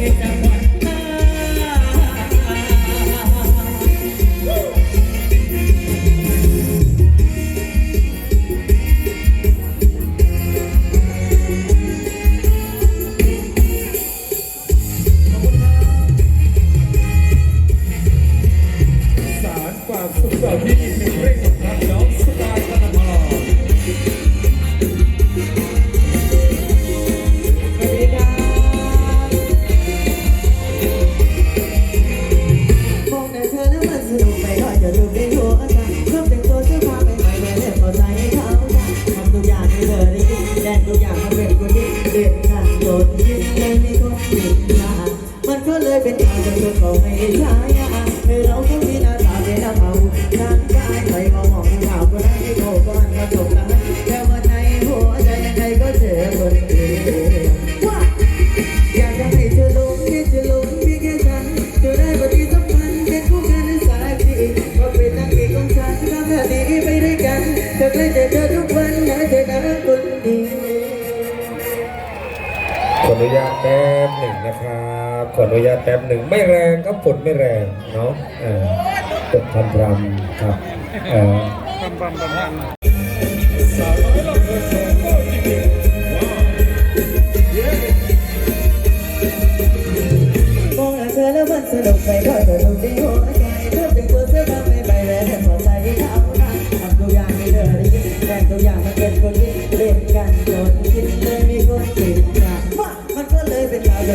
America. creo que นุญาตแป๊บหนึ่งนะครับขออนุญาตแป๊บหนึ่งไม่แรงครับฝนไม่แรงเนาะกดทำรำครับ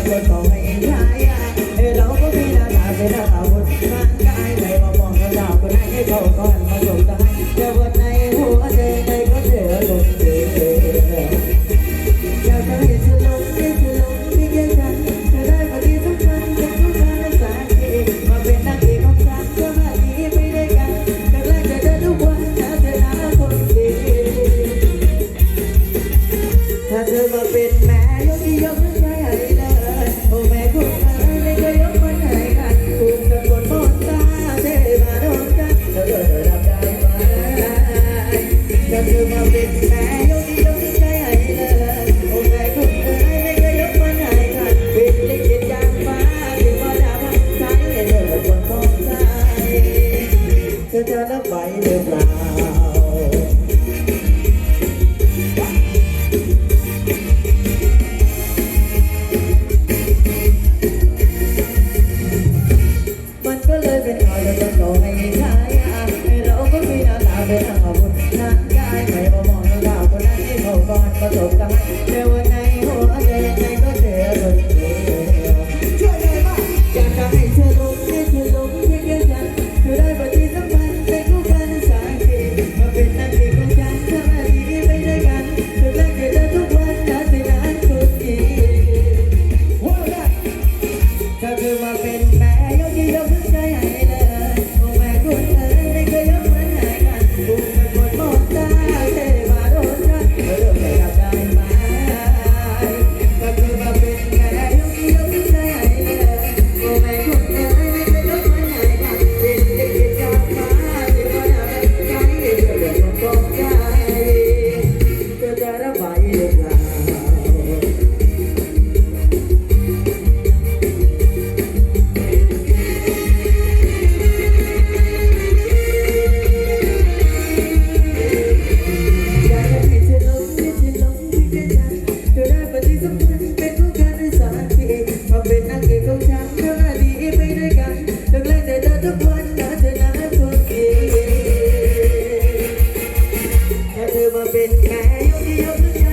get your phone. มาเป็นแม่ยกยก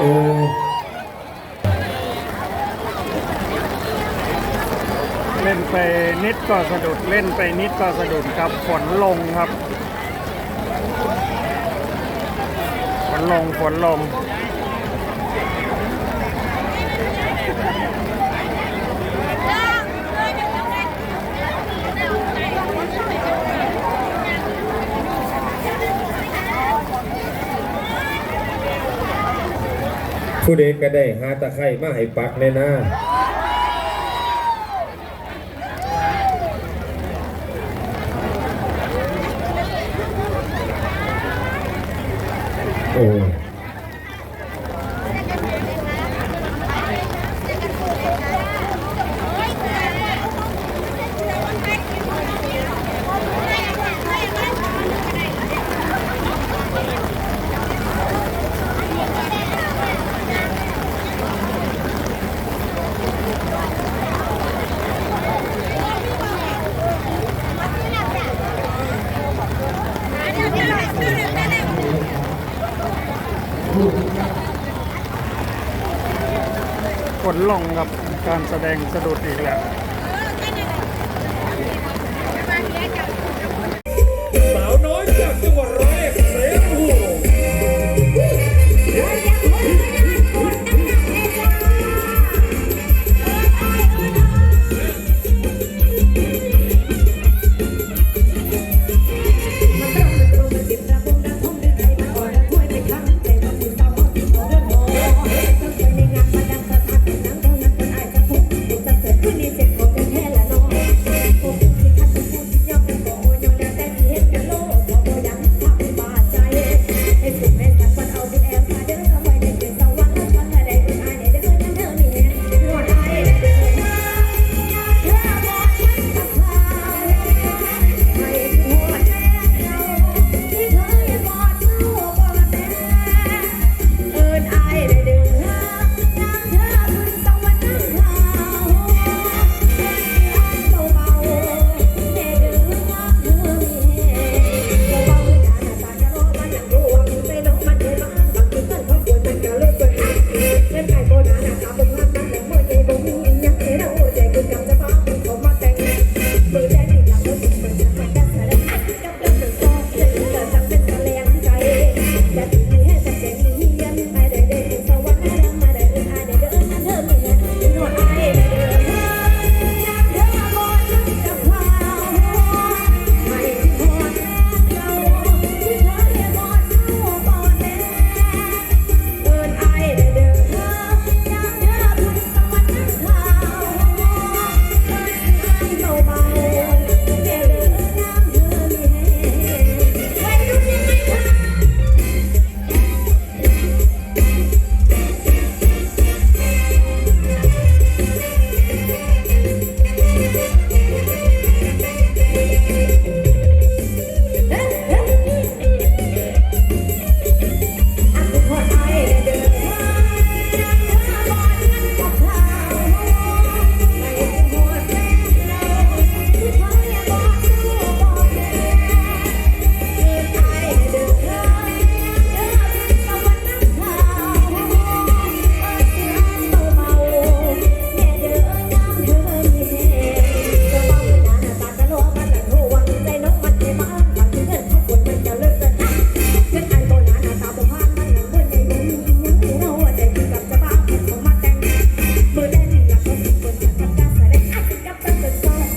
โอ้เล่นไปนิดก็สะดุดเล่นไปนิดก็สะดุดครับฝนลงครับ ฝนลงฝนลง ผู้ใดก็ได้หาตะไคร่มาให้ปักแน่นะโอ้ ลงครับการแสดงสะดุดอีกแล้ว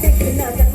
Thank you.